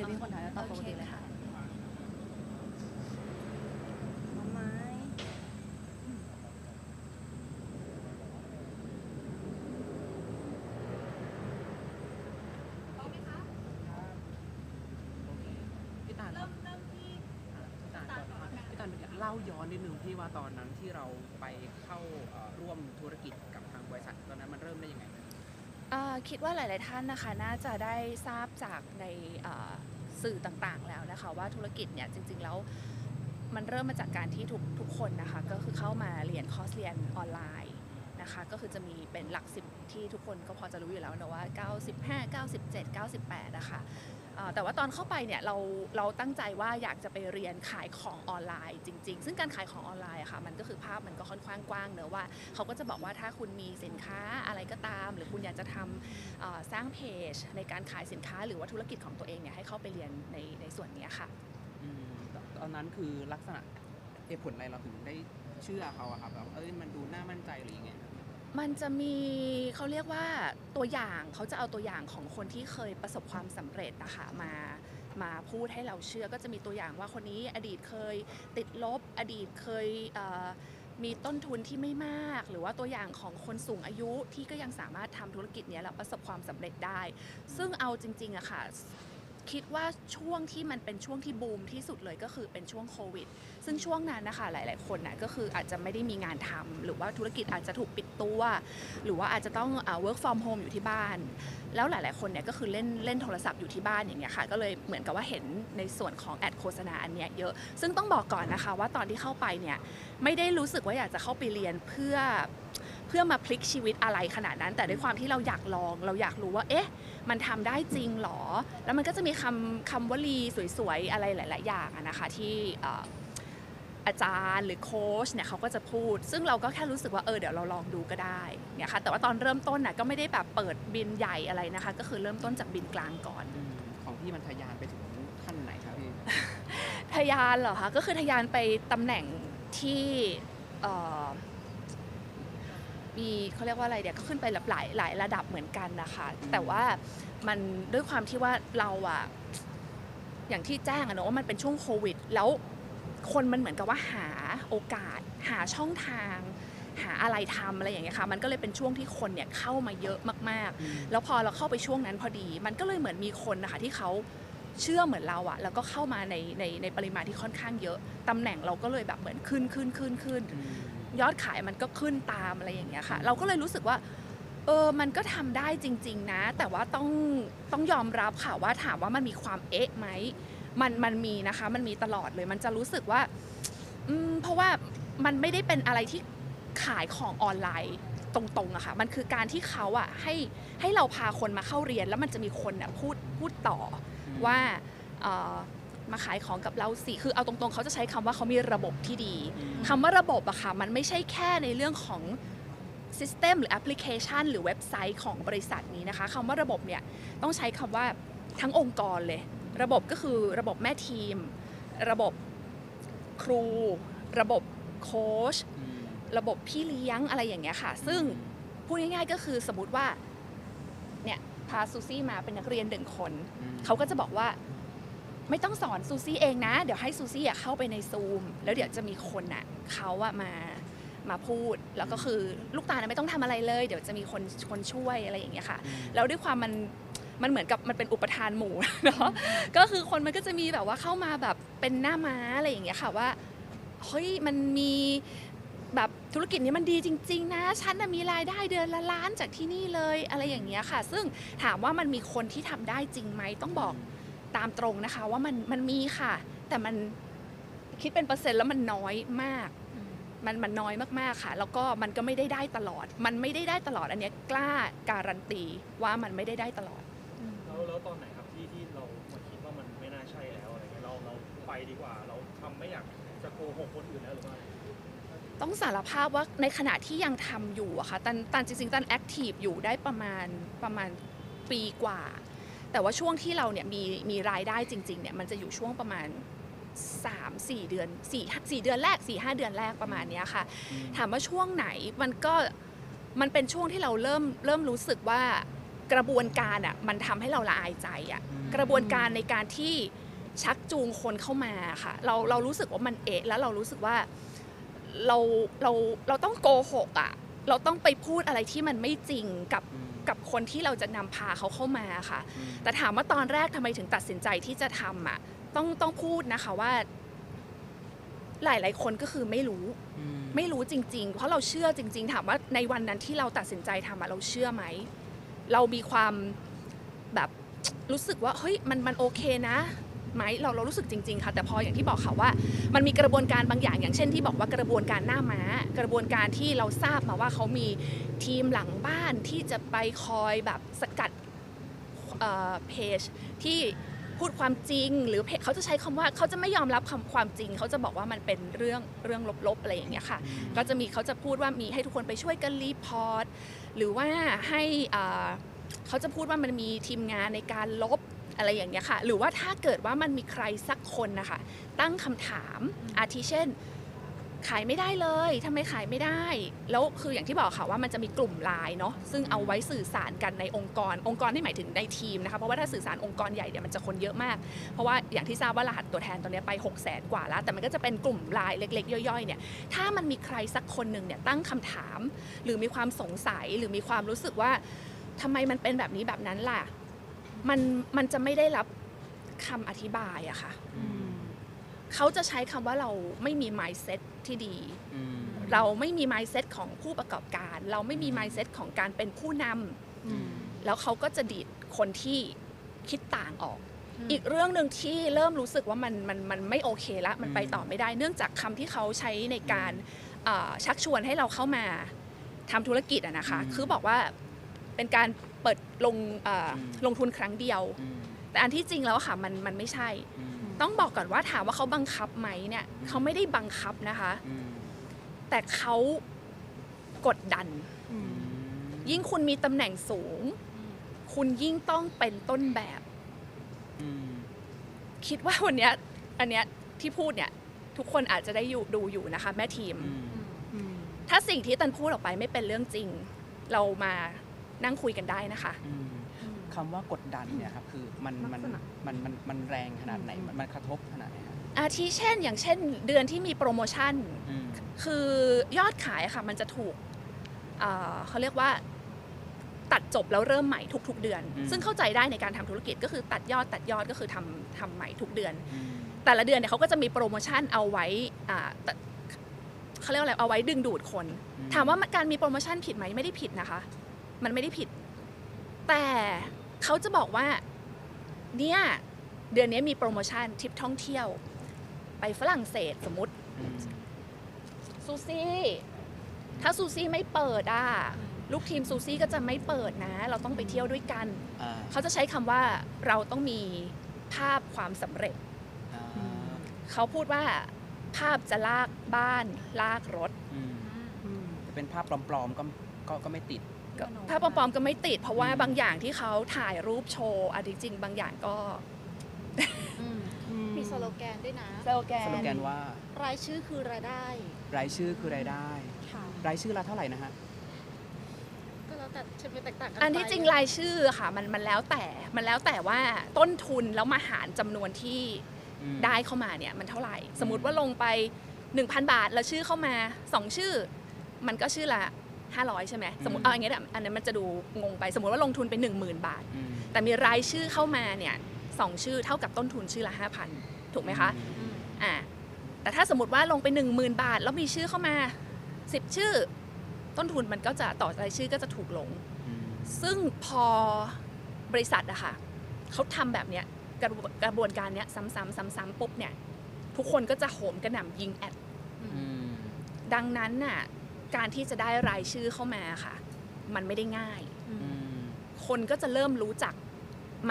เดี๋ยวมีคนถามแล้วตอบปโอกเคติเลยค่ะน้องไม้พี่ตาลเริ่มเริ่มที่พี่ตาลก่อนค่ะพี่ตาลเล่าย้อนนิดนึงที่ว่าตอนนั้นที่เราไปเข้าเอ่อร่วมธุรกิจกับทางบริษัทตอนนั้นมันเริ่มได้ยังไง เอ่อคิดว่าหลาย ๆ ท่านนะคะ น่าจะได้ทราบจากในเอ่อ สื่อต่างๆแล้วนะคะ ว่าธุรกิจเนี่ยจริง ๆ แล้วมันเริ่มมาจากการที่ทุกทุกคนนะคะ ก็คือเข้ามาเรียนคอร์สเรียนออนไลน์นะคะก็คือจะมีเป็นหลักสิบที่ทุกคนก็พอจะรู้อยู่แล้วนะว่า 95 97 98นะคะเอ่อ แต่ว่าตอนเข้าไปเนี่ยเราเราตั้งใจว่าอยากจะไปเรียนขายของออนไลน์จริง ๆ ซึ่งการขายของออนไลน์อะค่ะมันก็คือภาพมันก็ค่อนข้างกว้างเนอะว่าเขาก็จะบอกว่าถ้าคุณมีสินค้าอะไรก็ตาม หรือคุณอยากจะทำสร้างเพจในการขายสินค้าหรือว่าธุรกิจของตัวเองเนี่ยให้เข้าไปเรียนในในส่วนเนี้ยค่ะอืมตตอนนั้นคือลักษณะเหตุผลอะไรเราถึงได้เชื่อเขาอะครับแบบเอ้ยมันดูน่ามั่นใจหรือยังไง มันจะมีเขาเรียกว่าตัวอย่างเขาจะเอาตัวอย่างของคนที่เคยประสบความสำเร็จนะคะมามาพูดให้เราเชื่อก็จะมีตัวอย่างว่าคนนี้อดีตเคยติดลบ อดีตเคยเมีต้นทุนที่ไม่มาก หรือว่าตัวอย่างของคนสูงอายุที่ก็ยังสามารถทำธุรกิจเนี้ยแล้วประสบความสำเร็จได้ ซึ่งเอาจริงๆอะค่ะ คิดว่าช่วงที่มันเป็นช่วงที่บูมที่สุดเลยก็คือเป็นช่วงโควิด ซึ่งช่วงนั้นนะคะหลาย ๆ คนนะก็คืออาจจะไม่ได้มีงานทำหรือว่าธุรกิจอาจจะถูกปิดตัว หรือว่าอาจจะต้องอ work from home อยู่ที่บ้าน แล้วหลาย ๆ คนเนี่ยก็คือเล่นเล่นโทรศัพท์อยู่ที่บ้านอย่างเงี้ยค่ะ ก็เลยเหมือนกับว่าเห็นในส่วนของแอดโฆษณาอันเนี้ยเยอะ ซึ่งต้องบอกก่อนนะคะว่าตอนที่เข้าไปเนี่ยไม่ได้รู้สึกว่าอยากจะเข้าไปเรียนเพื่อ เพื่อมาพลิกชีวิตอะไรขนาดนั้น แต่ด้วยความที่เราอยากลอง เราอยากรู้ว่า เอ๊ะ มันทำได้จริงเหรอ แล้วมันก็จะมีคำคำวลีสวยๆ อะไรหลาย ๆ อย่างอะนะคะที่เอ่ออาจารย์หรือโค้ชเนี่ยเขาก็จะพูด ซึ่งเราก็แค่รู้สึกว่าเออเดี๋ยวเราลองดูก็ได้เนี่ยค่ะแต่ว่าตอนเริ่มต้นน่ะก็ไม่ได้แบบเปิดบินใหญ่อะไรนะคะ ก็คือเริ่มต้นจากบินกลางก่อนอืมของพี่มันทะยานไปถึงขั้นไหนครับพี่ทะยานเหรอคะก็คือทะยานไปตำแหน่งที่เอ่อ มีเขาเรียกว่าอะไรเดี๋ยวก็ขึ้นไปหลายหลายหลายระดับเหมือนกันนะคะอืมแต่ว่ามันด้วยความที่ว่าเราอะอย่างที่แจ้งอะเนอะว่ามันเป็นช่วงโควิด แล้วคนมันเหมือนกับว่าหาโอกาส หาช่องทาง หาอะไรทำอะไรอย่างเงี้ยค่ะ มันก็เลยเป็นช่วงที่คนเนี่ยเข้ามาเยอะมากๆอืมแล้วพอเราเข้าไปช่วงนั้นพอดี มันก็เลยเหมือนมีคนนะคะที่เขาเชื่อเหมือนเราอะแล้วก็เข้ามาในในในปริมาณที่ค่อนข้างเยอะตำแหน่งเราก็เลยแบบเหมือนขึ้นขึ้นขึ้นขึ้นอืม ยอดขายมันก็ขึ้นตามอะไรอย่างเงี้ยค่ะ เราก็เลยรู้สึกว่า เออมันก็ทำได้จริง ๆ นะ แต่ว่าต้องต้องยอมรับค่ะว่าถามว่ามันมีความเอ๊ะไหมมันมันมีนะคะ มันมีตลอดเลย มันจะรู้สึกว่าอืมเพราะว่ามันไม่ได้เป็นอะไรที่ขายของออนไลน์ตรงๆอะค่ะ มันคือการที่เขาอะให้ให้เราพาคนมาเข้าเรียนแล้วมันจะมีคนอะพูดพูดต่อว่า มาขายของกับเราสิ คือเอาตรงๆ เขาจะใช้คำว่าเขามีระบบที่ดีอืมคำว่าระบบอะค่ะ มันไม่ใช่แค่ในเรื่องของ System หรือแอปพลิเคชัน หรือเว็บไซต์ของบริษัทนี้นะคะคำว่าระบบเนี่ยต้องใช้คำว่าทั้งองค์กรเลย ระบบก็คือระบบแม่ทีม ระบบครู ระบบโค้ชอืมระบบพี่เลี้ยงอะไรอย่างเงี้ยค่ะ ซึ่งพูดง่ายๆก็คือสมมติว่าเนี่ยพาซูซี่มาเป็นนักเรียนหนึ่งคนอืมเขาก็จะบอกว่า ไม่ต้องสอนซูซี่เองนะ เดี๋ยวให้ซูซี่อะเข้าไปในซูม แล้วเดี๋ยวจะมีคนอะเขาอะมามาพูด แล้วก็คือลูกตาลนะไม่ต้องทำอะไรเลย เดี๋ยวจะมีคนคนช่วยอะไรอย่างเงี้ยค่ะอืมแล้วด้วยความมันมันเหมือนกับมันเป็นอุปทานหมู่เนาะก็คือคนมันก็จะมีแบบว่าเข้ามาแบบเป็นหน้าม้าอะไรอย่างเงี้ยค่ะว่าเฮ้ยมันมีแบบธุรกิจนี้มันดีจริง ๆ นะฉันน่ะมีรายได้เดือนละล้านจากที่นี่เลยอะไรอย่างเงี้ยค่ะ ซึ่งถามว่ามันมีคนที่ทำได้จริงไหมต้องบอก ตามตรงนะคะว่ามันมันมีค่ะ แต่มันคิดเป็นเปอร์เซ็นต์แล้วมันน้อยมาก มันมันน้อยมากๆค่ะ แล้วก็มันก็ไม่ได้ได้ตลอด มันไม่ได้ได้ตลอดอันเนี้ยกล้าการันตีว่ามันไม่ได้ได้ตลอดแล้วแล้วตอนไหนครับที่ที่เรามาคิดว่ามันไม่น่าใช่แล้วอะไรเงี้ยเราเราไปดีกว่า เราทำไม่อยากจะโกหกคนอื่นแล้วหรือว่าต้องสารภาพว่าในขณะที่ยังทำอยู่อะค่ะตันตันจริงๆตันแอคทีฟอยู่ได้ประมาณประมาณปีกว่า แต่ว่าช่วงที่เราเนี่ยมีมีรายได้จริงๆเนี่ยมันจะอยู่ช่วงประมาณ 3 4 เดือน4 4เดือนแรก 4 5 เดือนแรกประมาณเนี้ยค่ะ ถามว่าช่วงไหนมันก็มันเป็นช่วงที่เราเริ่มเริ่มรู้สึกว่ากระบวนการอะมันทำให้เราละอายใจอะกระบวนการในการที่ชักจูงคนเข้ามาค่ะ เราเรารู้สึกว่ามันเอะแล้วเรารู้สึกว่าเราเราเราต้องโกหกอะเราต้องไปพูดอะไรที่มันไม่จริงกับอืม กับคนที่เราจะนำพาเขาเข้ามาค่ะอืมแต่ถามว่าตอนแรกทำไมถึงตัดสินใจที่จะทำอะ ต้องต้องพูดนะคะว่า หลาย ๆ คนก็คือไม่รู้อืมไม่รู้จริง ๆ เพราะเราเชื่อจริง ๆ ถามว่าในวันนั้นที่เราตัดสินใจทำอะเราเชื่อไหม เรามีความแบบรู้สึกว่าเฮ้ยมันมันโอเคนะ ไหมเราเรารู้สึกจริงๆค่ะแต่พออย่างที่บอกค่ะว่า มันมีกระบวนการบางอย่าง อย่างเช่นที่บอกว่ากระบวนการหน้าม้า กระบวนการที่เราทราบมาว่าเขามีทีมหลังบ้านที่จะไปคอยแบบสกัดเพจที่พูดความจริง หรือเขาจะใช้คำว่าเขาจะไม่ยอมรับคำความจริง เขาจะบอกว่ามันเป็นเรื่องเรื่องลบๆอะไรอย่างเงี้ยค่ะ ก็จะมีเขาจะพูดว่ามีให้ทุกคนไปช่วยกันรีพอร์ตหรือว่าให้อ่า เขาจะพูดว่ามันมีทีมงานในการลบอะไรอย่างเงี้ยค่ะ หรือว่าถ้าเกิดว่ามันมีใครสักคนนะคะ ตั้งคำถามอาทิเช่น ขายไม่ได้เลยทำไมขายไม่ได้ แล้วคืออย่างที่บอกค่ะว่ามันจะมีกลุ่มไลน์เนาะซึ่งเอาไว้สื่อสารกันในองค์กร องค์กรที่หมายถึงในทีมนะคะเพราะว่าถ้าสื่อสารองค์กรใหญ่เดี๋ยวมันจะคนเยอะมาก เพราะว่าอย่างที่ทราบว่ารหัสตัวแทนตอนนี้ไป 6 0แสนกว่าแล้ว แต่มันก็จะเป็นกลุ่มไลน์เล็ก ๆ ย่อยๆเนี่ยถ้ามันมีใครสักคนหนึ่งเนี่ยตั้งคำถาม หรือมีความสงสัยหรือมีความรู้สึกว่า ทำไมมันเป็นแบบนี้แบบนั้นล่ะ มันมันจะไม่ได้รับคำอธิบายอะค่ะอืมเขาจะใช้คำว่าเราไม่มี mindset ที่ดีอืมเราไม่มี mindset ของผู้ประกอบการ เราไม่มี mindset ของการเป็นผู้นำอืมแล้วเขาก็จะดีดคนที่คิดต่างออก อีกเรื่องหนึ่งที่เริ่มรู้สึกว่ามันมันมันไม่โอเคละมันไปต่อไม่ได้ เนื่องจากคำที่เขาใช้ในการเอ่อชักชวนให้เราเข้ามาทำธุรกิจอะนะคะอืมคือบอกว่า เป็นการเปิดลงเอ่ออมลงทุนครั้งเดียวอืมแต่อันที่จริงแล้วอะค่ะมันมันไม่ใช่อืมต้องบอกก่อนว่าถามว่าเขาบังคับไหมเนี่ยอืมเขาไม่ได้บังคับนะคะอืมแต่เขากดดันอืมยิ่งคุณมีตำแหน่งสูง คุณยิ่งต้องเป็นต้นแบบอืมคิดว่าวันเนี้ยอันเนี้ยที่พูดเนี่ยทุกคนอาจจะได้อยู่ดูอยู่นะคะ แม่ทีมอืมถ้าสิ่งที่ตันพูดออกไปไม่เป็นเรื่องจริง เรามา นั่งคุยกันได้นะคะ อืมคำว่ากดดันเนี่ยครับคือมันมันลักษณะ มันมันมันแรงขนาดไหนอืมมันมันกระทบขนาดไหนครับอาทิเช่น อย่างเช่น เดือนที่มีโปรโมชั่น อืมคือยอดขายอะค่ะมันจะถูกเอ่อเขาเรียกว่าตัดจบแล้วเริ่มใหม่ทุก ๆ เดือน ซึ่งเข้าใจได้ในการทำธุรกิจก็คือตัดยอดตัดยอดก็คือทำทำใหม่ทุกเดือน อืมแต่ละเดือนเนี่ยเขาก็จะมีโปรโมชั่นเอาไว้อ่าแต่เขาเรียกว่าอะไรเอาไว้ดึงดูดคนอืมถามว่าการมีโปรโมชั่นผิดไหมไม่ได้ผิดนะคะ มันไม่ได้ผิด แต่เขาจะบอกว่า เนี่ยเดือนนี้มีโปรโมชั่นทริปท่องเที่ยว ไปฝรั่งเศสสมมติอืมซูซี่ถ้าซูซี่ไม่เปิดอะลูกทีมซูซี่ก็จะไม่เปิดนะ เราต้องไปเที่ยวด้วยกันอ่าเขาจะใช้คำว่าเราต้องมีภาพความสำเร็จอ่าเขาพูดว่าภาพจะลากบ้านลากรถอืมจะเป็นภาพปลอมๆก็ก็ก็ไม่ติด ก็มโนภาพปลอมๆก็ไม่ติด เพราะว่าอืมบางอย่างที่เขาถ่ายรูปโชว์อะจริงๆบางอย่างก็มีสโลแกนด้วยนะสโลแกสโลแกนนว่า รายชื่อคือรายได้ รายชื่อคือรายได้ค่ะรายชื่อละเท่าไหร่นะฮะก็แล้วแต่จะไปแตกต่างกันอันที่ไปจริงรายชื่อค่ะมันมันแล้วแต่มันแล้วแต่ว่าต้นทุนแล้วมาหารจำนวนที่อืมได้เข้ามาเนี่ยมันเท่าไหร่ สมมติว่าลงไป 1,000 บาทแล้วชื่อเข้ามา 2 ชื่อ มันก็ชื่อละ 500 ใช่ไหมสมมติเอาอย่างเงี้ยอันนั้นมันจะดูงงไปสมมติว่าลงทุนไป 10,000 บาทอืมแต่มีรายชื่อเข้ามาเนี่ยสองชื่อเท่ากับต้นทุนชื่อละ 5,000 ถูกไหมคะอืมอ่าแต่ถ้าสมมติว่าลงไป 10,000 บาท แล้วมีชื่อเข้ามา 10 ชื่อ ต้นทุนมันก็จะต่อรายชื่อก็จะถูกลงอืมซึ่งพอบริษัทอะค่ะเขาทำแบบเนี้ยกระบวนกระบวนการเนี้ยซ้ำๆซ้ำๆปุ๊บเนี่ย ทุกคนก็จะโหมกระหน่ำยิงแอดอืมดังนั้นน่ะ การที่จะได้รายชื่อเข้ามาค่ะ มันไม่ได้ง่ายอืมคนก็จะเริ่มรู้จัก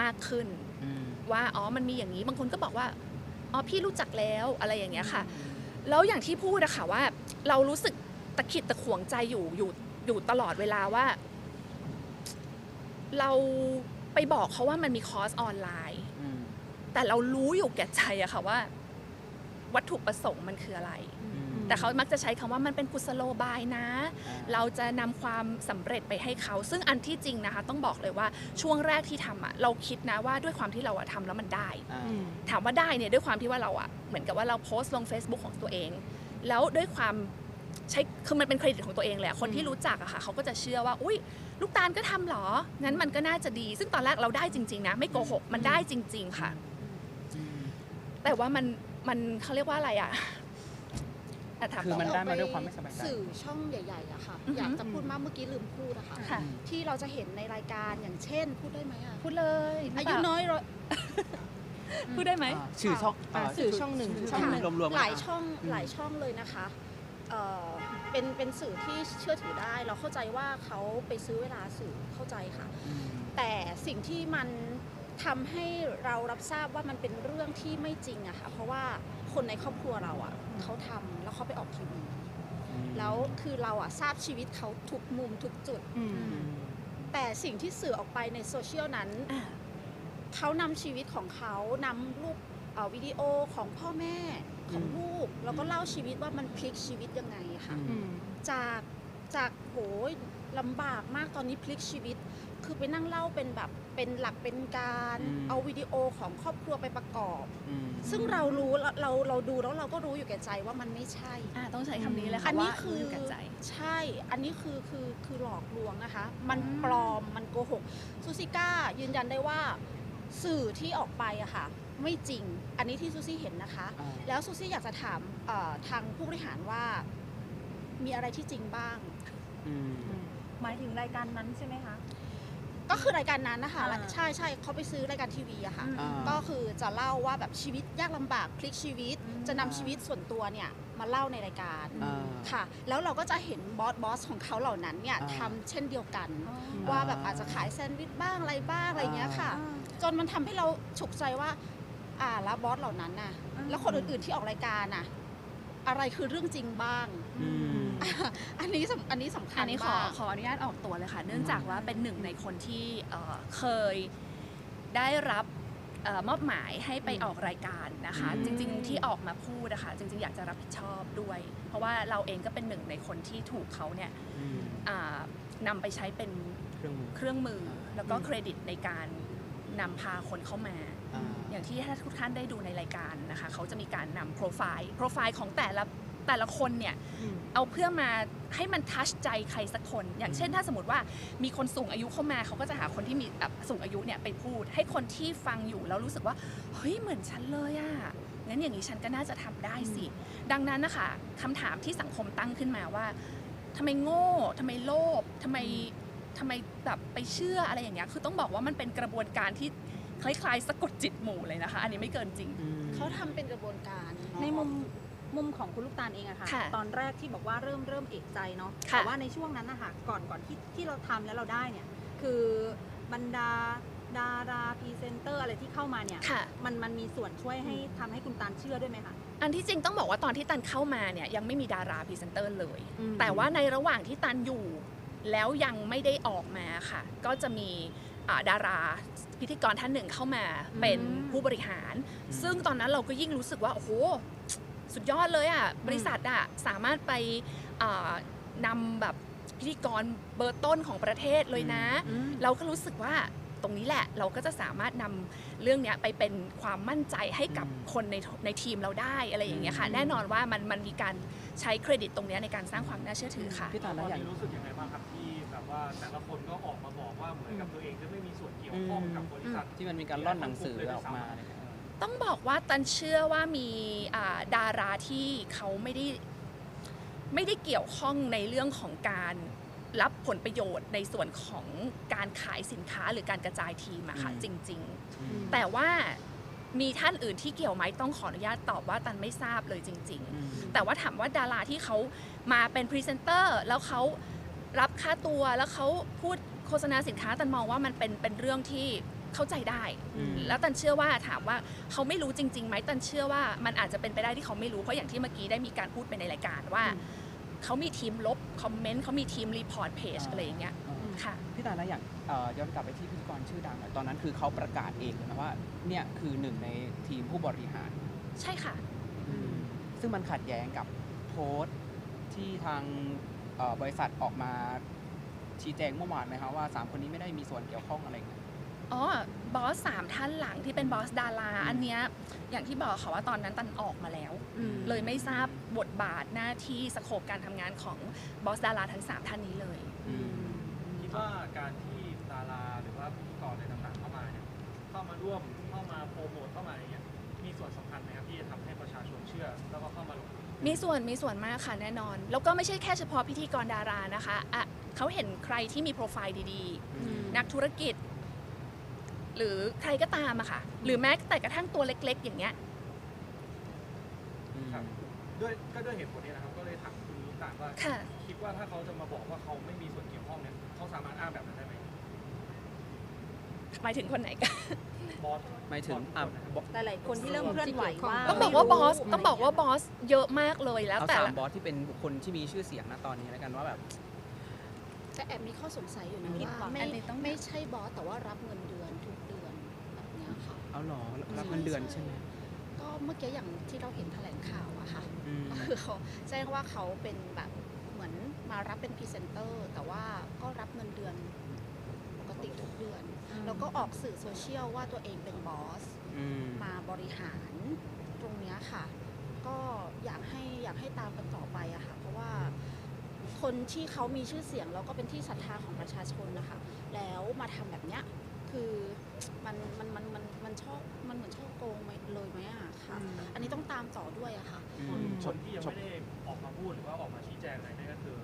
มากขึ้นอืมว่าอ๋อมันมีอย่างนี้บางคนก็บอกว่าอ๋อพี่รู้จักแล้วอะไรอย่างเงี้ยค่ะ แล้วอย่างที่พูดอะค่ะว่า เรารู้สึกตะขิดตะขวงใจอยู่อยู่อยู่ตลอดเวลาว่า เราไปบอกเขาว่ามันมีคอร์สออนไลน์อืมแต่เรารู้อยู่แก่ใจอะค่ะว่า วัตถุประสงค์มันคืออะไรอืม แต่เขามักจะใช้คำว่ามันเป็นกุศโลบายนะอ่าเราจะนำความสำเร็จไปให้เขา ซึ่งอันที่จริงนะคะ ต้องบอกเลยว่าช่วงแรกที่ทำอะเราคิดนะว่าด้วยความที่เราอะทำแล้วมันได้อ่าถามว่าได้เนี่ยด้วยความที่ว่าเราอะเหมือนกับว่าเราโพสต์ลง Facebook ของตัวเอง แล้วด้วยความใช้คือมันเป็นเครดิตของตัวเองเลยอะคนที่รู้จักอะค่ะเขาก็จะเชื่อว่า อุ้ยลูกตาลก็ทำเหรอ งั้นมันก็น่าจะดี ซึ่งตอนแรกเราได้จริง ๆ นะ ไม่โกหก มันได้จริง ๆ ค่ะ แต่ว่ามันมันเขาเรียกว่าอะไรอะ อะถามคือต่อมันได้มาด้วยความไม่สบายใจสื่อช่องใหญ่ๆอะค่ะ อือหือออยากจะพูดมากเมื่อกี้ลืมพูดอะค่ะ ค่ะ ที่เราจะเห็นในรายการอย่างเช่น พูดได้ไหมอะพูดเลยอายุน้อยร้อย พูดได้ไหม อ่าชื่อช่องอ่าสื่อช่องหนึ่งช่องหนึ่ง รวมๆหลายกันช่องอืมหลายช่องเลยนะคะเอ่อเป็นเป็นสื่อที่เชื่อถือได้ เราเข้าใจว่าเขาไปซื้อเวลาสื่อเข้าใจค่ะอืมแต่สิ่งที่มันทำให้เรารับทราบว่ามันเป็นเรื่องที่ไม่จริงอะค่ะเพราะว่า คนในครอบครัวเราอะเขาทำแล้วเขาไปออกทีวี แล้วคือเราอะทราบชีวิตเขาทุกมุมทุกจุด อืม แต่สิ่งที่สื่อออกไปในโซเชียลนั้น อะเขานำชีวิตของเขานำรูปเอ่อวิดีโอของพ่อแม่ของอืมลูก แล้วก็เล่าชีวิตว่ามันพลิกชีวิตยังไงอะค่ะ อืม จากจากโหย ลำบากมากตอนนี้พลิกชีวิต คือไปนั่งเล่าเป็นแบบเป็นหลักเป็นการ อืม เอาวิดีโอของครอบครัวไปประกอบ อืม ซึ่งเรารู้เราเราเราดูแล้วเราก็รู้อยู่แก่ใจว่ามันไม่ใช่ อะต้องใช้คำนี้เลยอัค่ะนนี้ว่าคือรู้ยู่กับใจ ใช่ อันนี้คือคือคือหลอกลวงนะคะ มันอืม ปลอม มันโกหก ซูซิก้ายืนยันได้ว่าสื่อที่ออกไปอะค่ะ ไม่จริง อันนี้ที่ซูซี่เห็นนะคะ อ่า แล้วซูซี่อยากจะถามเอ่อทางผู้บริหารว่า มีอะไรที่จริงบ้าง อืม หมายถึงรายการนั้นใช่ไหมคะ ก็คือรายการนั้นนะคะอ่า ใช่ใช่เขาไปซื้อรายการทีวีอะค่ะอ่าก็คือจะเล่าว่าแบบชีวิตยากลำบากพลิกชีวิต อืม จะนำชีวิตส่วนตัวเนี่ยมาเล่าในรายการอ่า ค่ะ แล้วเราก็จะเห็นบอสบอสของเขาเหล่านั้นเนี่ยอ่า ทำเช่นเดียวกันอ่าว่าแบบอาจจะขายแซนด์วิชบ้างอะไรบ้างอะไรอย่างเงี้ยค่ะจนมันทำให้เราฉุกใจว่า อ่าแล้วบอสเหล่านั้นน่ะ อืม แล้วคนอื่นๆที่ออกรายการน่ะ อะไรคือเรื่องจริงบ้าง อืม อันนี้สำอันนี้สำคัอัญนนี้ขอมากขออนุญาตออกตัวเลยค่ะ เนื่องจากว่าเป็นหนึ่งในคนที่เอ่อเคยได้รับเอ่อมอบหมายให้ไปออกรายการนะคะอืมจริง ๆ ที่ออกมาพูดนะคะจริง ๆ อยากจะรับผิดชอบด้วย เพราะว่าเราเองก็เป็นหนึ่งในคนที่ถูกเขาเนี่ยอืมอ่านำไปใช้เป็นเครื่องมือเครื่องมือแล้วก็อืมเครดิตในการนำพาคนเข้ามาอ่าอย่างที่ถ้าทุกท่านได้ดูในรายการนะคะ เขาจะมีการนำโปรไฟล์โปรไฟล์ของแต่ละ แต่ละคนเนี่ยเอาเพื่อมาให้มันทัชใจใครสักคน อย่างเช่น ถ้าสมมติว่ามีคนสูงอายุเข้ามาเขาก็จะหาคนที่มีแบบสูงอายุเนี่ยไปพูด ให้คนที่ฟังอยู่แล้วรู้สึกว่าเฮ้ยเหมือนฉันเลยอะงั้นอย่างนี้ฉันก็น่าจะทำได้สิ ดังนั้นนะคะคำถามที่สังคมตั้งขึ้นมาว่าทำไมโง่ทำไมโลภทำไมทำไมแบบไปเชื่ออะไรอย่างเงี้ย คือต้องบอกว่ามันเป็นกระบวนการที่คล้ายๆสะกดจิตหมู่เลยนะคะ อันนี้ไม่เกินจริงอืมเขาทำเป็นกระบวนการในมุม มุมของคุณลูกตาลเองอะค่ะ ค่ะตอนแรกที่บอกว่าเริ่มเริ่มเอกใจเนาะค่ะแต่ว่าในช่วงนั้นนะคะก่อนก่อนที่ที่เราทำแล้วเราได้เนี่ย คือบรรดาดาราพรีเซนเตอร์อะไรที่เข้ามาเนี่ย ค่ะ มันมันมีส่วนช่วยให้ทำให้คุณตาลเชื่อด้วยไหมคะอันที่จริงต้องบอกว่าตอนที่ตันเข้ามาเนี่ยยังไม่มีดาราพรีเซนเตอร์เลยอืมแต่ว่าในระหว่างที่ตันอยู่ แล้วยังไม่ได้ออกมาค่ะ ก็จะมีอ่าดาราพิธีกรท่านหนึ่งเข้ามาเป็นผู้บริหาร ซึ่งตอนนั้นเราก็ยิ่งรู้สึกว่าโอ้โห สุดยอดเลยอะบริษัทอะสามารถไปอ่านำแบบพิธีกรเบอร์ต้นของประเทศเลยนะอืมเราก็รู้สึกว่าตรงนี้แหละเราก็จะสามารถนำเรื่องเนี้ยไปเป็นความมั่นใจให้กับอืมคนในในทีมเราได้อะไรอย่างเงี้ยค่ะอืมแน่นอนว่ามันมันมีการใช้เครดิตตรงเนี้ยในการสร้างความน่าเชื่อถือค่ะพี่ตาลตแล้อวนอย่างนี้รู้สึกยังไงบ้างครับที่แบบว่าแต่ละคนก็ออกมาบอกว่าเหมือนกับตัวเองจะไม่มีส่วนเกี่ยวข้องกับบริษัทที่มันมีการล่อนหนังสือออกมาอะไรเงี้ย ต้องบอกว่าตันเชื่อว่ามีอ่าดาราที่เขาไม่ได้ไม่ได้เกี่ยวข้องในเรื่องของการรับผลประโยชน์ในส่วนของการขายสินค้าหรือการกระจายทีมอะค่ะอืมจริงๆอืมแต่ว่ามีท่านอื่นที่เกี่ยวไหมต้องขออนุญาตตอบว่าตันไม่ทราบเลยจริงอืมๆแต่ว่าถามว่าดาราที่เขามาเป็นพรีเซนเตอร์แล้วเขารับค่าตัวแล้วเขาพูดโฆษณาสินค้าตันมองว่ามันเป็นเป็นเรื่องที่ เข้าใจได้อืมแล้วตันเชื่อว่าถามว่าเขาไม่รู้จริงๆไหมตันเชื่อว่ามันอาจจะเป็นไปได้ที่เขาไม่รู้เพราะอย่างที่เมื่อกี้ได้มีการพูดไปในรายการว่าเขามีทีมลบคอมเมนต์เขามีทีมรีพอร์ตเพจอะไรอย่างเงี้ยอ่าค่ะพี่ตาลแล้วอย่างเอ่อย้อนกลับไปที่พิธีกรชื่อดังหน่อยตอนนั้นคือเขาประกาศเองเลยนะว่าเนี่ยคือหนึ่งในทีมผู้บริหาร ใช่ค่ะ ซึ่งมันขัดแย้งกับโพสต์ที่ทางเอ่อบริษัทออกมาชี้แจงเมื่อวานไหมครับว่าสามคนนี้ไม่ได้มีส่วนเกี่ยวข้องอะไรกัน อ๋อบอสสามท่านหลังที่เป็นบอสดาราอืมอันเนี้ยอย่างที่บอกค่ะว่าตอนนั้นตันออกมาแล้วเลยไม่ทราบบทบาทหน้าที่สโคปการทำงานของบอสดาราทั้งสามท่านนี้เลย อืม คิดว่าการที่ดาราหรือว่าพิธีกรอะไรต่างๆเข้ามาเนี่ยเข้ามาร่วมเข้ามาโปรโมทเข้ามาอะไรเงี้ยมีส่วนสำคัญไหมครับที่จะทำให้ประชาชนเชื่อ แล้วก็เข้ามาลงทุนมีส่วนมีส่วนมากค่ะแน่นอน แล้วก็ไม่ใช่แค่เฉพาะพิธีกรดารานะคะอะเขาเห็นใครที่มีโปรไฟล์ดีๆ นักธุรกิจ หรือใครก็ตามอะค่ะ หรือแม้แต่กระทั่งตัวเล็ก ๆ อย่างเงี้ยอืมครับด้วยก็ด้วยเหตุผลนี้นะครับ ก็เลยถามคุณลูกตาลว่า ค่ะ คิดว่าถ้าเขาจะมาบอกว่าเขาไม่มีส่วนเกี่ยวข้องเนี่ยเขาสามารถอ้างแบบนั้นได้ไหมหมายถึงคนไหนกัน บอสหมายถึงอะบอกหลายๆคนที่เริ่มเคลื่อนไหวว่าต้องบอกว่าบอส ต้องบอกว่าบอสเยอะมากเลยแล้วเอาแต่สามละบอสที่เป็นบุคคลที่มีชื่อเสียงนะตอนนี้แล้วกันว่าแบบ แต่แอบมีข้อสงสัยอยู่นะผิดว่าหวังไม่อันนี้ต้องไม่ใช่บอสแต่ว่ารับเงินเดือนทุกเดือนแบบเนี้ยค่ะ เอาหรอรับเงินเดือนใช่ไหมก็เมื่อกี้อย่างที่เราเห็นแถลงข่าวอะค่ะอืมก็คือเขาแจ้งว่าเขาเป็นแบบเหมือนมารับเป็นพรีเซนเตอร์ แต่ว่าก็รับเงินเดือนปกติทุกเดือน แล้วก็ออกสื่อโซเชียลว่าตัวเองเป็นบอสอืมมาบริหารตรงเนี้ยค่ะ ก็อยากให้อยากให้ตามกันต่อไปอะค่ะ เพราะว่าคนที่เขามีชื่อเสียงแล้วก็เป็นที่ศรัทธาของประชาชนนะคะ แล้วมาทำแบบเนี้ยคือ มันมันมันมันมันชอบมันเหมือนชอบโกงไหมเลยไหมอะค่ะ อันนี้ต้องตามต่อด้วยอะค่ะอืคนมคนที่ยังไม่ได้ออกมาพูดหรือว่าออกมาชี้แจงอะไรนั่นก็คือ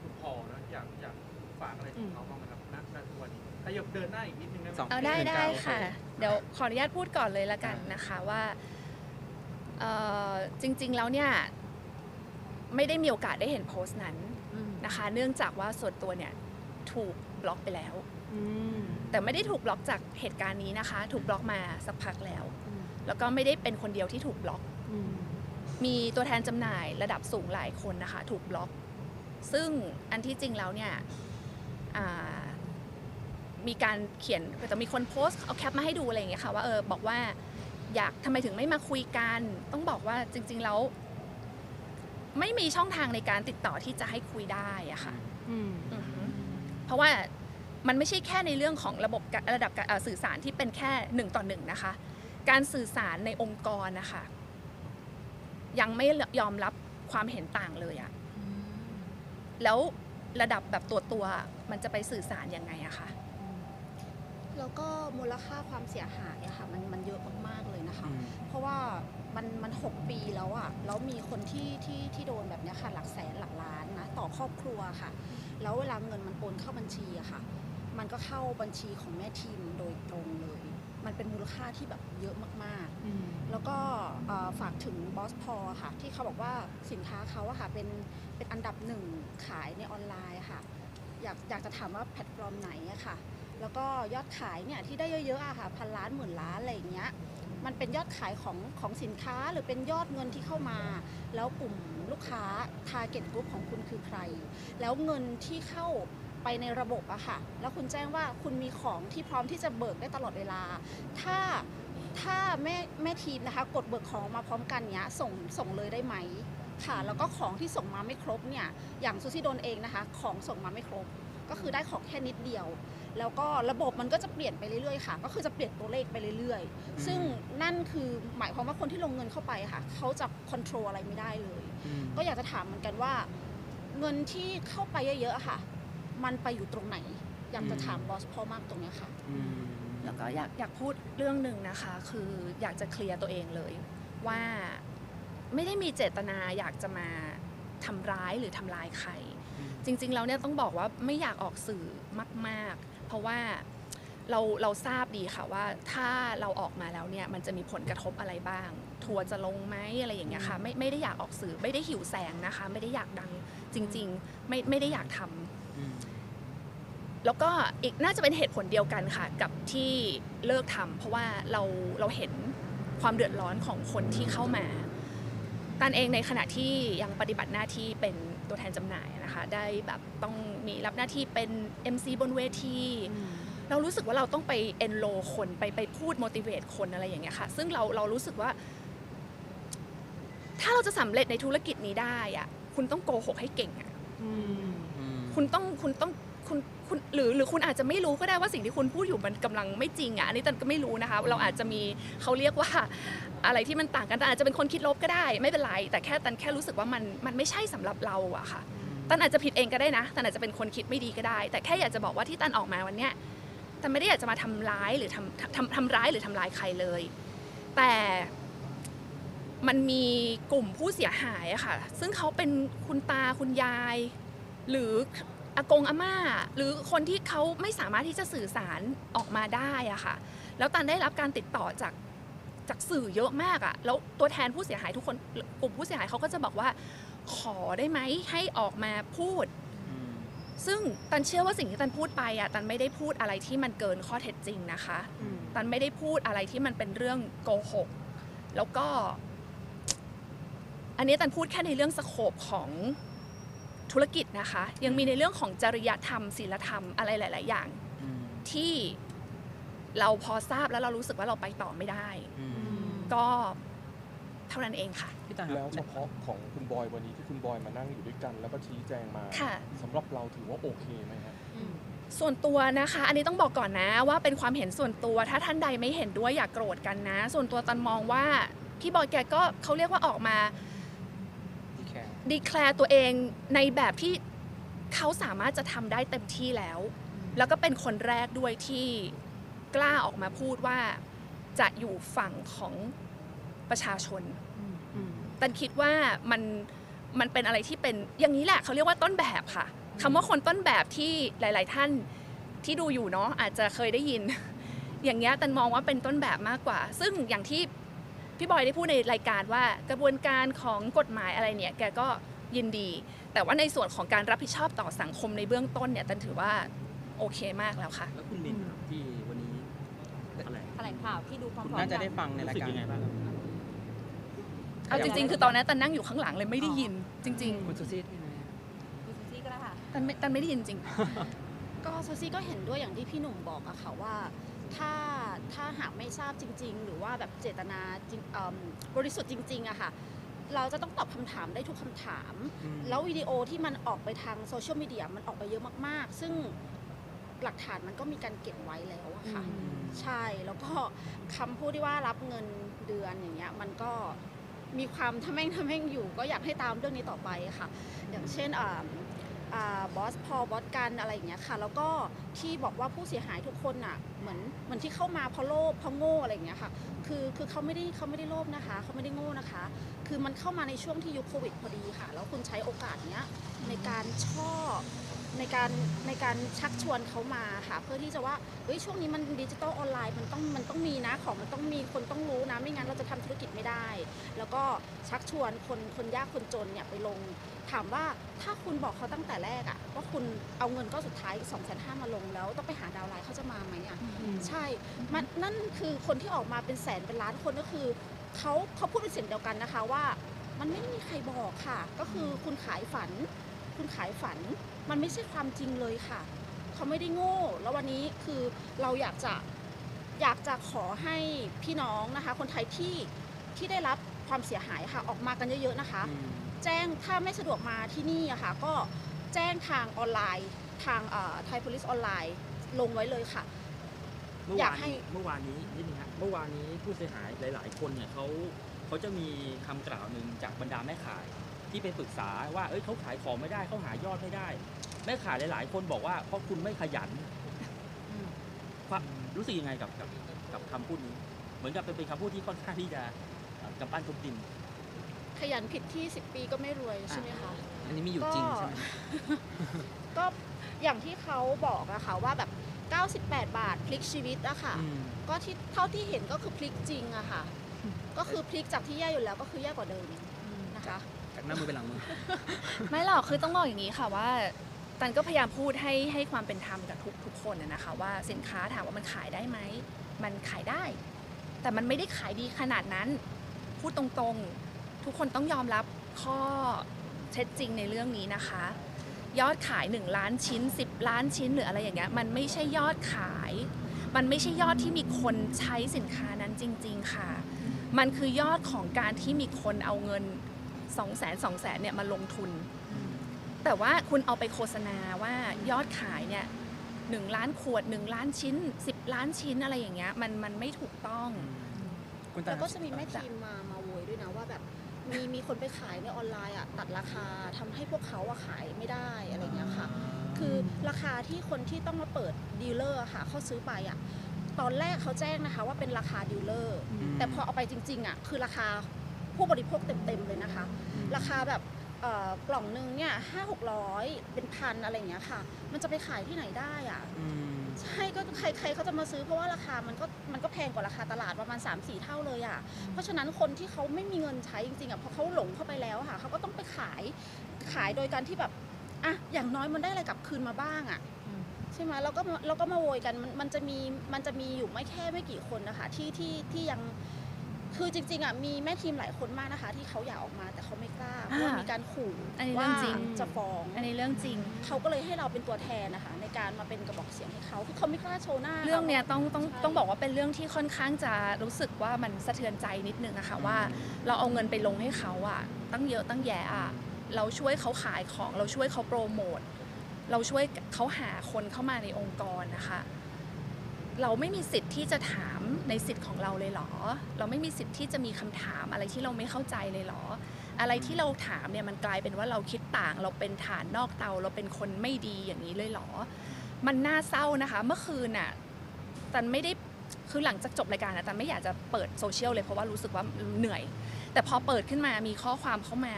คุณพอนะอยากอยากฝากอะไรถึงเขาบ้างไหมครับณณทุกวันนี้ถ้าอยากเดินหน้าอีกนิดนึงได้ไหมสองเอาได้หนึ่งได้เก้าค่ะ เดี๋ยวขออนุญาตพูดก่อนเลยละกันนะคะว่าเอ่อจริงๆแล้วเนี่ย ไม่ได้มีโอกาสได้เห็นโพสต์นั้นนะคะ เนื่องจากว่าส่วนตัวเนี่ยถูกบล็อกไปแล้ว แต่ไม่ได้ถูกบล็อกจากเหตุการณ์นี้นะคะ ถูกบล็อกมาสักพักแล้ว แล้วก็ไม่ได้เป็นคนเดียวที่ถูกบล็อก มีตัวแทนจำหน่ายระดับสูงหลายคนนะคะ ถูกบล็อก ซึ่งอันที่จริงแล้วเนี่ยอ่ามีการเขียนแต่มีคนโพสต์เอาแคปมาให้ดูอะไรอย่างเงี้ยค่ะว่าเออบอกว่าอยากทำไมถึงไม่มาคุยกัน ต้องบอกว่าจริง ๆ แล้ว ไม่มีช่องทางในการติดต่อที่จะให้คุยได้อะค่ะอือฮึเพราะว่า มันไม่ใช่แค่ในเรื่องของระบบการระดับการเอ่อสื่อสารที่เป็นแค่หนึ่งต่อหนึ่งนะคะ การสื่อสารในองค์กรนะคะ ยังไม่ยอมรับความเห็นต่างเลยอะแล้วระดับแบบตัวตัวๆมันจะไปสื่อสารยังไงอะคะแล้วก็มูลค่าความเสียหายอะค่ะมันมันเยอะมากๆเลยนะคะอืมเพราะว่ามันมันหกปีแล้วอะแล้วมีคนที่ที่ที่โดนแบบเนี้ยค่ะหลักแสนหลักล้านนะต่อครอบครัวค่ะ แล้วเวลาเงินมันโอนเข้าบัญชีอะค่ะ มันก็เข้าบัญชีของแม่ทีมโดยตรงเลย มันเป็นมูลค่าที่แบบเยอะมากๆ แล้วก็เอ่อฝากถึงบอสพอค่ะ ที่เขาบอกว่าสินค้าเขาอะค่ะเป็นเป็นอันดับหนึ่งขายในออนไลน์อะค่ะ อยากอยากจะถามว่าแพลตฟอร์มไหนอะค่ะ แล้วก็ยอดขายเนี่ยที่ได้เยอะๆอะค่ะพันล้านหมื่นล้านอะไรอย่างเงี้ยมันเป็นยอดขายของของสินค้าหรือเป็นยอดเงินที่เข้ามา แล้วกลุ่มลูกค้า target group ของคุณคือใคร แล้วเงินที่เข้า ไปในระบบอะค่ะ แล้วคุณแจ้งว่าคุณมีของที่พร้อมที่จะเบิกได้ตลอดเวลา ถ้าถ้าแม่แม่ทีมนะคะ กดเบิกของมาพร้อมกันเนี้ยส่งส่งเลยได้ไหมค่ะ แล้วก็ของที่ส่งมาไม่ครบเนี่ยอย่างซูซี่โดนเองนะคะ ของส่งมาไม่ครบ ก็คือได้ของแค่นิดเดียว แล้วก็ระบบมันก็จะเปลี่ยนไปเรื่อยๆค่ะ ก็คือจะเปลี่ยนตัวเลขไปเรื่อยๆ ซึ่งนั่นคือหมายความว่าคนที่ลงเงินเข้าไปค่ะเขาจะควบคุมอะไรไม่ได้เลยอืมก็อยากจะถามเหมือนกันว่า เงินที่เข้าไปเยอะๆอะค่ะ มันไปอยู่ตรงไหน อยากจะถามบอสพ่อมากตรงเนี้ยค่ะอืมแล้วก็อยากอยากพูดเรื่องหนึ่งนะคะ คืออยากจะเคลียร์ตัวเองเลย ว่าไม่ได้มีเจตนาอยากจะมาทำร้ายหรือทำลายใคร จริงๆแล้วเนี่ยต้องบอกว่าไม่อยากออกสื่อมาก ๆ เพราะว่าเราเราทราบดีค่ะว่าถ้าเราออกมาแล้วเนี่ยมันจะมีผลกระทบอะไรบ้าง ทัวร์จะลงไหมอะไรอย่างเงี้ยค่ะไม่ไม่ได้อยากออกสื่อไม่ได้หิวแสงนะคะ ไม่ได้อยากดังจริง ๆ ไม่ไม่ได้อยากทำอืม แล้วก็อีกน่าจะเป็นเหตุผลเดียวกันค่ะ กับที่เลิกทำเพราะว่าเราเราเห็นความเดือดร้อนของคนที่เข้ามาตันเองในขณะที่ยังปฏิบัติหน้าที่เป็นตัวแทนจำหน่ายนะคะ ได้แบบต้องมีรับหน้าที่เป็น MC บนเวทีเรารู้สึกว่าเราต้องไป enro คนไปไปพูด motivate คนอะไรอย่างเงี้ยค่ะ ซึ่งเราเรารู้สึกว่า ถ้าเราจะสำเร็จในธุรกิจนี้ได้อะคุณต้องโกหกให้เก่งอะอืม คุณต้องคุณต้องคุณคุณหรือหรือคุณอาจจะไม่รู้ก็ได้ว่าสิ่งที่คุณพูดอยู่มันกำลังไม่จริงอะอันนี้ตันก็ไม่รู้นะคะ เราอาจจะมีเขาเรียกว่าอะไรที่มันต่างกันแต่อาจจะเป็นคนคิดลบก็ได้ ไม่เป็นไร แต่แค่ตันแค่รู้สึกว่ามันมันไม่ใช่สำหรับเราอะค่ะตันอาจจะผิดเองก็ได้นะตันอาจจะเป็นคนคิดไม่ดีก็ได้ แต่แค่อยากจะบอกว่าที่ตันออกมาวันเนี้ยตันไม่ได้อยากจะมาทำร้ายหรือทำทำทำร้ายหรือทำลายใครเลย แต่มันมีกลุ่มผู้เสียหายอะค่ะ ซึ่งเขาเป็นคุณตาคุณยาย หรืออากงอาม่า หรือคนที่เขาไม่สามารถที่จะสื่อสารออกมาได้อะค่ะ แล้วตันได้รับการติดต่อจากจากสื่อเยอะมากอะแล้วตัวแทนผู้เสียหายทุกคนกลุ่มผู้เสียหายเขาก็จะบอกว่า ขอได้ไหมให้ออกมาพูด ซึ่งตันเชื่อว่าสิ่งที่ตันพูดไปอะตันไม่ได้พูดอะไรที่มันเกินข้อเท็จจริงนะคะ ตันไม่ได้พูดอะไรที่มันเป็นเรื่องโกหกแล้วก็ อันนี้ตันพูดแค่ในเรื่องสโคปของ ธุรกิจนะคะ ยังมีในเรื่องของจริยธรรมศีลธรรมอะไรหลาย ๆ อย่าง ที่เราพอทราบแล้วเรารู้สึกว่าเราไปต่อไม่ได้ ก็เท่านั้นเองค่ะ พี่ตาแล้วเฉพาะของคุณบอยวันนี้ที่คุณบอยมานั่งอยู่ด้วยกัน แล้วก็ชี้แจงมาค่ะ สำหรับเราถือว่าโอเคไหมครับส่วนตัวนะคะ อันนี้ต้องบอกก่อนนะว่าเป็นความเห็นส่วนตัว ถ้าท่านใดไม่เห็นด้วยอย่ากโกรธกันนะ ส่วนตัวตันมองว่าพี่บอยแกก็เขาเรียกว่าออกมาพี่แคร์ ดีแคลร์ตัวเองในแบบที่เขาสามารถจะทำได้เต็มที่แล้ว แล้วก็เป็นคนแรกด้วยที่กล้าออกมาพูดว่าจะอยู่ฝั่งของประชาชนตันคิดว่ามันมันเป็นอะไรที่เป็นอย่างนี้แหละเขาเรียกว่าต้นแบบค่ะคำว่าคนต้นแบบที่หลาย ๆ ท่านที่ดูอยู่เนาะอาจจะเคยได้ยิน อย่างเงี้ยตันมองว่าเป็นต้นแบบมากกว่า ซึ่งอย่างที่ พี่บอยได้พูดในรายการว่ากระบวนการของกฎหมายอะไรเนี่ยแกก็ยินดี แต่ว่าในส่วนของการรับผิดชอบต่อสังคมในเบื้องต้นเนี่ยตันถือว่าโอเคมากแล้วค่ะ แล้วคุณมินครับที่วันนี้อะไรแถลงข่าวที่ดูพร้อมคุณๆน่าจะกัได้ฟังในรายการรู้สึกยังไงบ้างครับเอาจริงๆ คือตอนนั้นตันนั่งอยู่ข้างหลังเลยไม่ได้ยิน จริงคุณซูซี่ที่ไหนดูซูซี่ก็ได้ค่ะๆตันไม่ตันไม่ได้ยินจริง ก็ซูซี่ก็เห็นด้วยอย่างที่พี่หนุ่มบอกอะค่ะว่า ถ้าถ้าหากไม่ทราบจริง ๆ หรือว่าแบบเจตนาจริงเอิ่มบริสุทธิ์จริงๆอะค่ะ เราจะต้องตอบคำถามได้ทุกคำถามแล้ววิดีโอที่มันออกไปทางโซเชียลมีเดียมันออกไปเยอะมากๆ ซึ่งหลักฐานมันก็มีการเก็บไว้แล้วอะค่ะ ใช่แล้วก็คำพูดที่ว่ารับเงินเดือนอย่างเงี้ยมันก็มีความทำแม่งทำแม่งอยู่ ก็อยากให้ตามเรื่องนี้ต่อไปค่ะ อย่างเช่นอ่าอ่า บอสพอบอสกันอะไรอย่างเงี้ยค่ะ แล้วก็ที่บอกว่าผู้เสียหายทุกคนอะเหมือนเหมือนที่เข้ามาเพราะโลภเพราะโง่อะไรอย่างเงี้ยค่ะ คือคือเขาไม่ได้เขาไม่ได้โลภนะคะเขาไม่ได้โง่นะคะ คือมันเข้ามาในช่วงที่ยุคโควิดพอดีค่ะ แล้วคุณใช้โอกาสเนี้ยในการช่อ ในการในการชักชวนเขามาค่ะ เพื่อที่จะว่าเฮ้ยช่วงนี้มันดิจิตอลออนไลน์มันต้องมันต้องมีนะของมันต้องมีคนต้องรู้นะ ไม่งั้นเราจะทำธุรกิจไม่ได้ แล้วก็ชักชวนคนคนยากคนจนเนี่ยไปลง ถามว่าถ้าคุณบอกเขาตั้งแต่แรกอะว่าคุณเอาเงินก็สุดท้าย2องแสนห้ามาลงแล้วต้องไปหาดาวน์ไลน์เขาจะมาไหมอะใช่มันนั่นคือคนที่ออกมาเป็นแสนเป็นล้านคนก็คือเขาเขาพูดเป็นเสียงเดียวกันนะคะว่า มันไม่มีใครบอกค่ะ ก็คือคุณขายฝัน คุณขายฝัน มันไม่ใช่ความจริงเลยค่ะ เขาไม่ได้โง่ แล้ววันนี้คือเราอยากจะอยากจะขอให้พี่น้องนะคะ คนไทยที่ที่ได้รับความเสียหายค่ะ ออกมากันเยอะๆนะคะ แจ้งถ้าไม่สะดวกมาที่นี่อะค่ะก็แจ้งทางออนไลน์ทางไทย police ออนไลน์ลงไว้เลยค่ะเมื่ออยาวากนให้นี้เมื่อวานนี้นิดนึงฮะเมื่อวานนี้ผู้เสียหายหลาย ๆ คนเนี่ยเขาเขาจะมีคำกล่าวหนึ่งจากบรรดาแม่ขาย ที่ไปปรึกษาว่าเอ้ยเขาขายของไม่ได้เขาหายอดไม่ได้ แม่ขายหลาย ๆ คนบอกว่าเพราะคุณไม่ขยันความรู้สึกยังไงกับกับกับคำพูดนี้ เหมือนกับเป็นเป็นคำพูดที่ค่อนข้างที่จะเอ่อกำปั้นทุบดิน ขยันผิดที่10ปีก็ไม่รวยใช่ไหมคะ อันนี้มีอยู่จริงใช่ไหมก็อย่างที่เขาบอกอะค่ะว่าแบบ 98 บาทพลิกชีวิตอะค่ะอืมก็ที่เท่าที่เห็นก็คือพลิกจริงอะค่ะ ก็คือพลิกจากที่แย่อยู่แล้วก็คือแย่กว่าเดิมนะคะจาก หน้ามือเป็นหลังมือ ไม่หรอกคือต้องบอกอย่างนี้ค่ะว่าตันก็พยายามพูดให้ให้ความเป็นธรรมกับทุกทุกคนนะนะคะ ว่าสินค้าถามว่ามันขายได้ไหมมันขายได้ แต่มันไม่ได้ขายดีขนาดนั้น พูดตรงๆ ทุกคนต้องยอมรับข้อเท็จจริงในเรื่องนี้นะคะ ยอดขาย 1 ล้านชิ้น 10 ล้านชิ้นหรืออะไรอย่างเงี้ยมันไม่ใช่ยอดขาย มันไม่ใช่ยอดที่มีคนใช้สินค้านั้นจริง ๆค่ะ มันคือยอดของการที่มีคนเอาเงิน 2 0 0 0 0 0 2 0 0 0 0เนี่ยมาลงทุน แต่ว่าคุณเอาไปโฆษณาว่ายอดขายเนี่ยหนึ่งล้านขวด1ล้านชิ้น 10 ล้านชิ้นอะไรอย่างเงี้ยมันมันไม่ถูกต้องคุณตาแล้วก็จะมีแม่ทีมมามาโวยด้วยนะว่าแบบมีมีคนไปขายในออนไลน์อะตัดราคาทำให้พวกเขาอะขายไม่ได้อะไรอย่างเงี้ยค่ะ คือราคาที่คนที่ต้องมาเปิดดีลเลอร์อะค่ะเขาซื้อไปอะตอนแรกเขาแจ้งนะคะว่าเป็นราคาดีลเลอร์แต่พอเอาไปจริงๆอะคือราคา ผู้บริโภคเต็มๆเลยนะคะ ราคาแบบเอ่อกล่องนึงเนี่ยห้าหกร้อยเป็นพันอะไรอย่างเงี้ยค่ะ มันจะไปขายที่ไหนได้อะใช่ก็ใครใครเขาจะมาซื้อเพราะว่าราคามันก็มันก็แพงกว่าราคาตลาดประมาณ3 4เท่าเลยอะเพราะฉะนั้นคนที่เขาไม่มีเงินใช้จริงๆอะพอเขาหลงเข้าไปแล้วอะค่ะเขาก็ต้องไปขายขายโดยการที่แบบอะอย่างน้อยมันได้อะไรกลับคืนมาบ้างอะใช่ไหมเราก็มาเราก็มาโวยกันมันมันจะมีมันจะมีอยู่ไม่แค่ไม่กี่คนนะคะที่ที่ที่ยัง คือจริงๆอะมีแม่ทีมหลายคนมากนะคะ ที่เขาอยากออกมาแต่เขาไม่กล้าเพราะว่าอ่ามีมีการขู่อันนี้ว่าเรื่องจริง จะฟ้องอันนี้เรื่องจริง เขาก็เลยให้เราเป็นตัวแทนนะคะ ในการมาเป็นกระบอกเสียงให้เขาคือเขาไม่กล้าโชว์หน้าเรื่องเนี้ยต้องต้องใช่ต้องบอกว่าเป็นเรื่องที่ค่อนข้างจะรู้สึกว่ามันสะเทือนใจนิดนึงอะค่ะว่า เราเอาเงินไปลงให้เขาอะตั้งเยอะตั้งแยะอะเราช่วยเขาขายของเราช่วยเขาโปรโมทเราช่วยเขาหาคนเข้ามาในองค์กรนะคะ เราไม่มีสิทธิ์ที่จะถามในสิทธิ์ของเราเลยเหรอ เราไม่มีสิทธิ์ที่จะมีคำถามอะไรที่เราไม่เข้าใจเลยเหรอ อะไรที่เราถามเนี่ยมันกลายเป็นว่าเราคิดต่าง เราเป็นฐานนอกเตา เราเป็นคนไม่ดีอย่างนี้เลยเหรอ มันน่าเศร้านะคะ เมื่อคืนน่ะตันไม่ได้คือหลังจากจบรายการนะตันไม่อยากจะเปิดโซเชียลเลยเพราะว่ารู้สึกว่าเหนื่อย แต่พอเปิดขึ้นมามีข้อความเข้ามา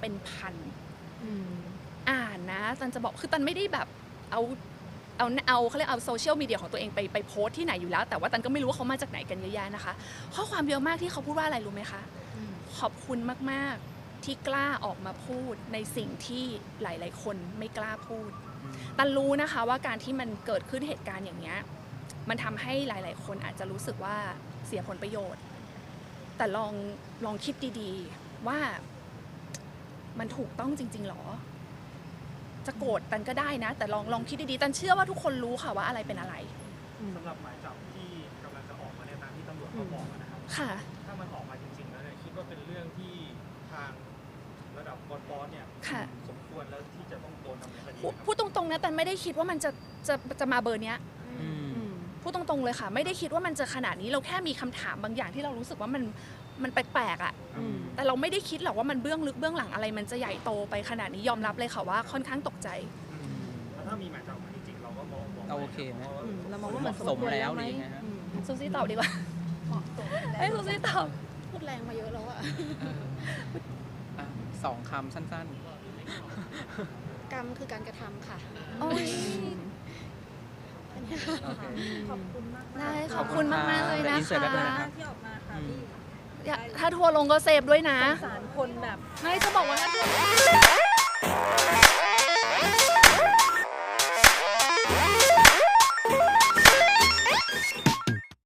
เป็นพันอ่านนะตันจะบอกคือตันไม่ได้แบบเอา เอาเอาเขาเรียกเอาโซเชียลมีเดียของตัวเองไปไปโพสต์ที่ไหนอยู่แล้ว แต่ว่าตันก็ไม่รู้ว่าเขามาจากไหนกันเยอะแยะนะคะ ข้อความเยอะมากที่เขาพูดว่าอะไรรู้ไหมคะ ขอบคุณมาก ๆ ที่กล้าออกมาพูดในสิ่งที่หลาย ๆ คนไม่กล้าพูด ตันรู้นะคะว่าการที่มันเกิดขึ้นเหตุการณ์อย่างเงี้ย มันทำให้หลาย ๆ คนอาจจะรู้สึกว่าเสียผลประโยชน์ แต่ลองลองคิดดี ๆ ว่ามันถูกต้องจริง ๆ หรอ จะโกรธตันก็ได้นะ แต่ลองลองคิดดีๆตันเชื่อว่าทุกคนรู้ค่ะว่าอะไรเป็นอะไรสำหรับหมายจับที่กำลังจะออกมาในยตามที่ตำรวจเขาบอกอะนะครับค่ะ ถ้ามันออกมาจริงๆแล้วเนี่ยคิดว่าเป็นเรื่องที่ทางระดับบอสบอสเนี่ยค่ะ สมควรแล้วที่จะต้องโดนดำเนินคดีพูดนะครับพูดตรงๆนะตันไม่ได้คิดว่ามันจะจะจะมาเบอร์เนี้ยพูดตรงๆเลยค่ะ ไม่ได้คิดว่ามันจะขนาดนี้เราแค่มีคำถามบางอย่างที่เรารู้สึกว่ามันมันแปลกๆอะ่ะ แต่เราไม่ได้คิดหรอกว่ามันเบื้องลึกเบื้องหลังอะไร มันจะใหญ่โตไปขนาดนี้ยอมรับเลยค่ะว่าค่อนข้างตกใจแล้วถ้ามีหมายจับออกมาจริงๆเราก็มองมองเอาโอเคไหมพราะว่าเรามองว่ามันสมแล้วหรือยังไงฮะซูซี่ตอบดีกว่าให้ซูซี่ตอบ พูดแรงมาเยอะแล้วอะอะสองคำสั้น กรรมคือการกระทำค่ะโอ้ยอันนี้ค่ะๆโอเค ขอบคุณมากๆได้ขอบคุณมาก ๆ เลยนะขอบคุณคะค่ะที่ออกมาค่ะอืมพี่อย่า ถ้าทัวร์ลงก็เซฟด้วยนะ สารคนแบบ ไม่จะบอกว่าถ้าทัวร์